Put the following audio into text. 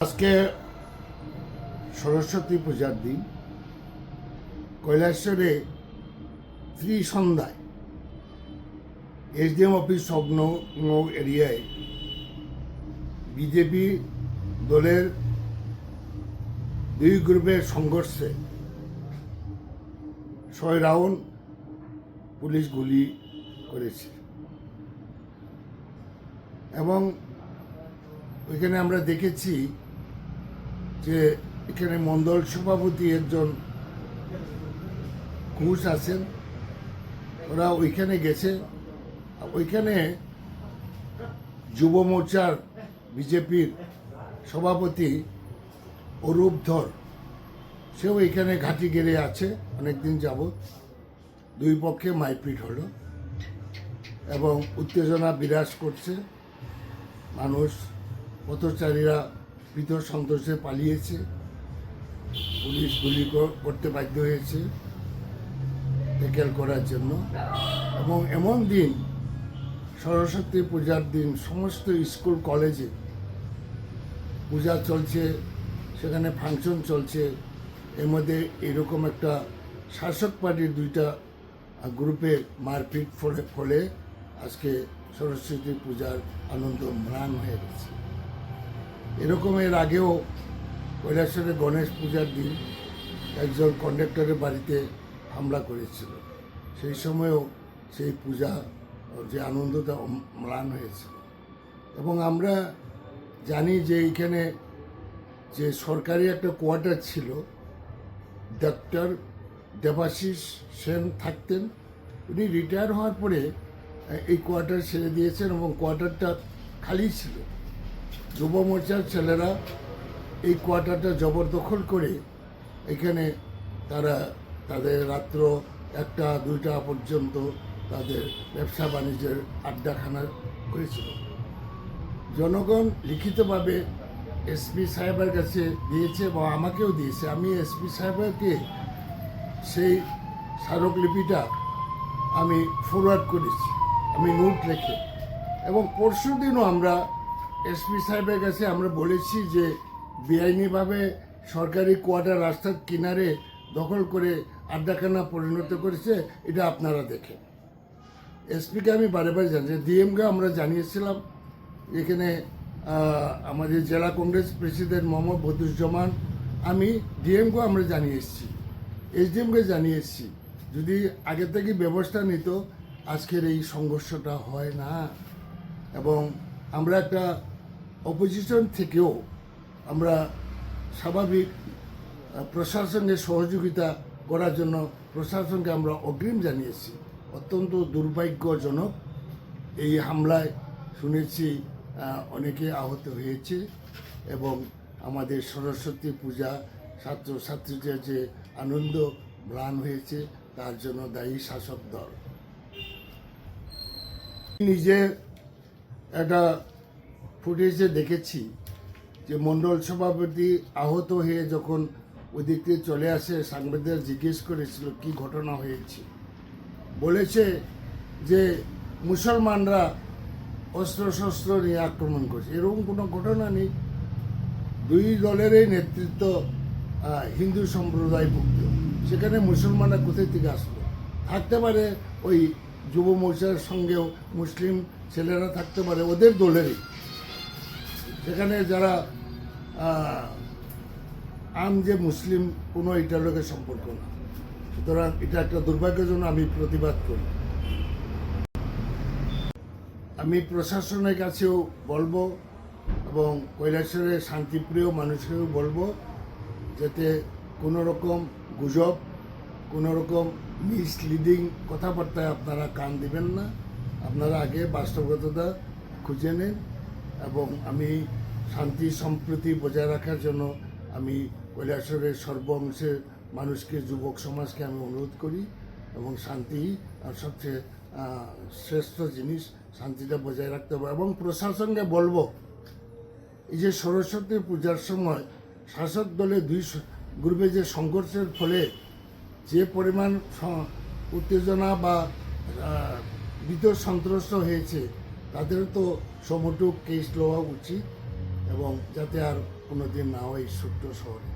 আজকে সরস্বতী পূজার দিন। কৈলাসরে ত্রিসন্ধ্যায় এসডিএম অফিস স্বপ্ন এরিয়ায় বিজেপি দলের দুই গ্রুপের সংঘর্ষে ছয় রাউন্ড পুলিশ গুলি করেছে। এবং ওইখানে আমরা দেখেছি যে এখানে মণ্ডল সভাপতি একজন ঘুষ আছেন, ওরা ওইখানে গেছে। ওইখানে যুব মোর্চার বিজেপির সভাপতি অরূপ ধর, সেও এখানে ঘাঁটি গেড়ে আছে, অনেকদিন যাবৎ। দুই পক্ষে মারপিট হলো এবং উত্তেজনা বিরাজ করছে। মানুষ পথচারীরা পৃথ সন্তোষে পালিয়েছে। পুলিশ গুলি কর- করতে বাধ্য হয়েছে ট্যাকেল করার জন্য। এবং এমন দিন, সরস্বতী পূজার দিন, সমস্ত স্কুল, কলেজে পূজা চলছে, সেখানে ফাংশন চলছে। এর মধ্যে এরকম একটা শাসক পার্টির দুইটা গ্রুপে মারপিট ফলে ফলে আজকে সরস্বতী পূজার আনন্দ ম্লান হয়ে গেছে। এরকম এর আগেও কৈলাসরে গণেশ পূজার দিন একজন কন্ডাক্টরের বাড়িতে হামলা করেছিল। সেই সময়ও সেই পূজা যে আনন্দটা ম্লান হয়েছিল। এবং আমরা জানি যে এইখানে যে সরকারি একটা কোয়ার্টার ছিল ডক্টর দেবাশিস সেন থাকতেন, উনি রিটায়ার হওয়ার পরে এই কোয়ার্টার ছেড়ে দিয়েছেন এবং কোয়ার্টারটা খালি ছিল। যুব মোর্চার ছেলেরা এই কোয়ার্টারটা জবরদখল করে এখানে তারা তাদের রাত্র একটা, দুইটা পর্যন্ত তাদের ব্যবসা বাণিজ্যের আড্ডাখানা করেছিল। জনগণ লিখিতভাবে এসপি সাহেবের কাছে দিয়েছে এবং আমাকেও দিয়েছে। আমি এসপি সাহেবকে সেই স্মারকলিপিটা আমি ফরওয়ার্ড করেছি। আমি নোট রেখে। এবং পরশু দিনও আমরা এসপি সাহেবের কাছে আমরা বলেছি যে বেআইনিভাবে সরকারি কোয়ার্টার রাস্তার কিনারে দখল করে আড্ডাখানা পরিণত করেছে, এটা আপনারা দেখেন। এসপিকে আমি বারে বারে জানি ডিএমকে আমরা জানিয়েছিলাম, এখানে আমাদের জেলা কংগ্রেস প্রেসিডেন্ট মোহাম্মদ বদুজ্জামান আমি ডিএমকে আমরা জানিয়ে এসেছি এসডিএমকে জানিয়ে এসেছি যদি আগে থেকে ব্যবস্থা নিত, আজকের এই সংঘর্ষটা হয় না। এবং আমরা একটা অপোজিশন থেকেও আমরা স্বাভাবিক প্রশাসনের সহযোগিতা করার জন্য প্রশাসনকে আমরা অগ্রিম জানিয়েছি। অত্যন্ত দুর্ভাগ্যজনক এই হামলায় শুনেছি অনেকে আহত হয়েছে এবং আমাদের সরস্বতী পূজা ছাত্রছাত্রীদের যে আনন্দ, ম্লান হয়েছে, তার জন্য দায়ী শাসক দল। নিজে একটা ফুটেজে দেখেছি যে মণ্ডল সভাপতি আহত হয়ে যখন থেকে চলে আসে, সাংবাদিকরা জিজ্ঞেস করেছিল, কি ঘটনা হয়েছে? বলেছে যে মুসলমানরা অস্ত্র শস্ত্র নিয়ে আক্রমণ করছে। এরকম কোনো ঘটনা নেই। দুই দলেরই নেতৃত্ব হিন্দু সম্প্রদায়ভুক্ত। সেখানে মুসলমানরা কোথায় থেকে আসলো? থাকতে পারে ওই যুব মোর্চার সঙ্গেও মুসলিম ছেলেরা থাকতে পারে, ওদের দলেরই। সেখানে যারা আম যে মুসলিম, কোনো এটার লোকের সম্পর্ক না। সুতরাং এটা একটা দুর্ভাগ্যজনক আমি প্রতিবাদ করি। আমি প্রশাসনের কাছেও বলব এবং কৈলাসরের শান্তিপ্রিয় মানুষকেও বলব যাতে কোনো রকম গুজব কোনো রকম মিসলিডিং কথাবার্তায় আপনারা কান দিবেন না। আপনারা আগে বাস্তবতা খুঁজে নেন। এবং আমি শান্তি সম্প্রীতি বজায় রাখার জন্য আমি কৈলাসরের সর্ব অংশের মানুষকে যুবক সমাজকে আমি অনুরোধ করি এবং শান্তি আর সবচেয়ে শ্রেষ্ঠ জিনিস শান্তিটা বজায় রাখতে হবে এবং প্রশাসনকে বলব এই যে সরস্বতী পূজার সময় শাসক দলে দুই গ্রুপে যে সংঘর্ষের ফলে যে পরিমাণ উত্তেজনা বা আহ, সন্ত্রস্ত হয়েছে তাদের তো সমটুক কেস লওয়া উচিত এবং যাতে আর কোনোদিন না হয় ছোট্ট শহরে।